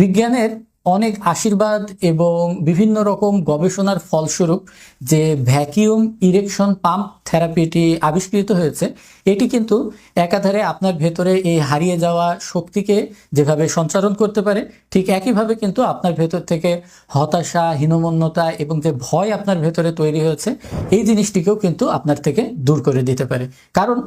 বিজ্ঞানের অনেক আশীর্বাদ এবং বিভিন্ন রকম গবেষণার ফলস্বরূপ যে ভ্যাকিউম ইরেকশন পাম্প থেরাপিটি আবিষ্কৃত হয়েছে, এটি কিন্তু একাধারে আপনার ভেতরে এই হারিয়ে যাওয়া শক্তিকে যেভাবে সঞ্চারণ করতে পারে, ঠিক একইভাবে কিন্তু আপনার ভেতর থেকে হতাশা, হীনমন্যতা এবং যে ভয় আপনার ভেতরে তৈরি হয়েছে, এই জিনিসটিকেও কিন্তু আপনার থেকে দূর করে দিতে পারে। কারণ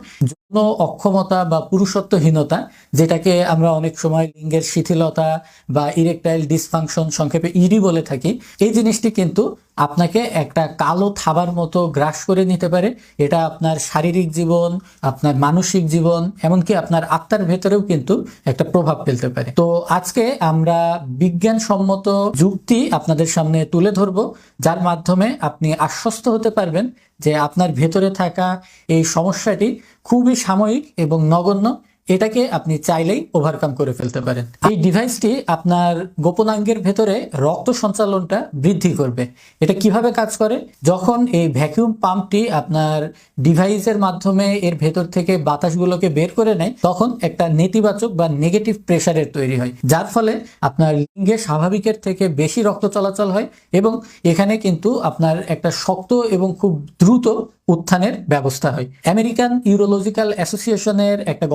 যৌন অক্ষমতা বা পুরুষত্বহীনতা, যেটাকে আমরা অনেক সময় লিঙ্গের শিথিলতা বা ইরেকটাইল ডিসফাংশন সংক্ষেপে ইডি বলে থাকি, এই জিনিসটি কিন্তু আপনাকে একটা কালো থাবার মতো গ্রাস করে নিতে পারে। এটা আপনার শারীরিক জীবন, আপনার মানসিক জীবন, এমনকি আপনার আত্মার ভেতরেও কিন্তু একটা প্রভাব ফেলতে পারে। তো আজকে আমরা বিজ্ঞানসম্মত যুক্তি আপনাদের সামনে তুলে ধরব, যার মাধ্যমে আপনি আশ্বস্ত হতে পারবেন যে আপনার ভেতরে থাকা এই সমস্যাটি খুবই সাময়িক এবং নগণ্য। এটাকে আপনি চাইলেই ওভারকাম করে ফেলতে পারেন। এই ডিভাইসটি আপনার গোপনাঙ্গের ভেতরে রক্ত সঞ্চালনটা বৃদ্ধি করবে। এটা কীভাবে কাজ করে? যখন এই ভ্যাকিউম পাম্পটি আপনার ডিভাইসের মাধ্যমে এর ভেতর থেকে বাতাসগুলোকে বের করে নেয়, তখন একটা নেতিবাচক বা নেগেটিভ প্রেসারের তৈরি হয়। যার ফলে আপনার লিঙ্গে স্বাভাবিকের থেকে বেশি রক্ত চলাচল হয় এবং এখানে কিন্তু আপনার একটা শক্ত এবং খুব দ্রুত উত্থানের ব্যবস্থা হয়। আমেরিকান ইউরোলজিক্যাল অ্যাসোসিয়েশনের একটা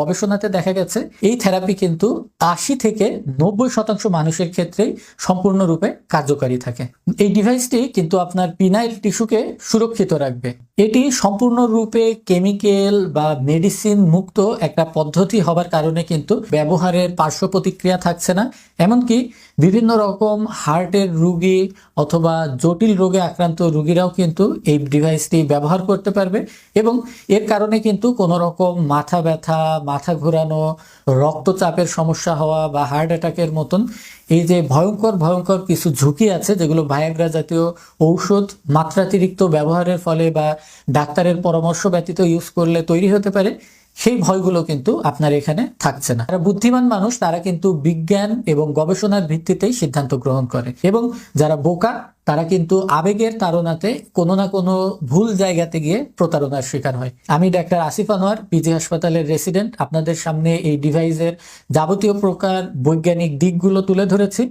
গবেষণাতে দেখা গেছে, এই থেরাপি কিন্তু আশি থেকে নব্বই শতাংশ মানুষের ক্ষেত্রেই সম্পূর্ণরূপে কার্যকারী থাকে। এই ডিভাইসটি কিন্তু আপনার পিনাইল টিস্যুকে সুরক্ষিত রাখবে। এটি সম্পূর্ণরূপে কেমিক্যাল বা মেডিসিন মুক্ত একটা পদ্ধতি হবার কারণে কিন্তু ব্যবহারের পার্শ্ব প্রতিক্রিয়া থাকছে না। এমনকি বিভিন্ন রকম হার্টের রুগী অথবা জটিল রোগে আক্রান্ত রুগীরাও কিন্তু এই ডিভাইসটি ব্যবহার করতে পারবে এবং এর কারণে কিন্তু কোনো রকম মাথা ব্যথা, মাথা ঘোরানো, রক্তচাপের সমস্যা হওয়া বা হার্ট অ্যাটাকের মতন এই যে ভয়ঙ্কর ভয়ঙ্কর কিছু ঝুঁকি আছে, যেগুলো ভায়াগ্রা জাতীয় ঔষধ মাত্রাতিরিক্ত ব্যবহারের ফলে বা ডাক্তারের পরামর্শ ব্যতীত ইউজ করলে তৈরি হতে পারে সেই ভয়গুলো কিন্তু আপনার এখানে থাকছে না। যারা বুদ্ধিমান মানুষ, তারা কিন্তু বিজ্ঞান এবং গবেষণার ভিত্তিতেই সিদ্ধান্ত গ্রহণ করে। এবং যারা বোকা, তারা কিন্তু আবেগের তাড়নাতে কোনো না কোনো ভুল জায়গাতে গিয়ে প্রতারণার শিকার হয়। আমি ডাক্তার আসিফ আনোয়ার পিজি হাসপাতালের রেসিডেন্ট আপনাদের সামনে এই ডিভাইসের যাবতীয় প্রকার বৈজ্ঞানিক দিকগুলো তুলে ধরেছি।